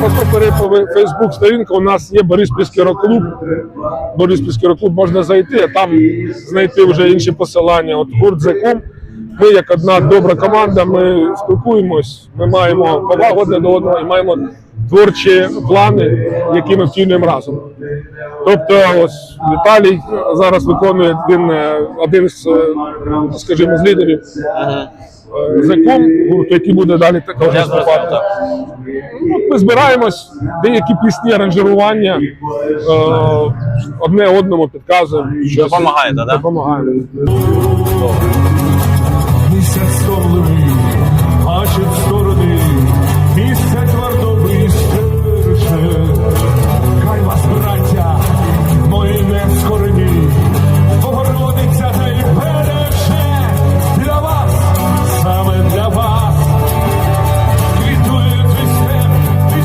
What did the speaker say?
посмотри по Фейсбук сторінка. У нас є Бориспільський рок-клуб. Бориспільський рок-клуб можна зайти, а там знайти вже інші посилання. От гурт Зеком. Ми як одна добра команда, ми спілкуємось, ми маємо повагу до одного і маємо творчі плани, які ми втілюємо разом. Тобто, ось Віталій зараз виконує він е, один з, е, скажімо, з лідерів е, гурту, який буде далі також виступати. Ну, Ми збираємось, деякі пісні, аранжирування одне одному підказуємо. Допомагаєте, да? Допомагаємо.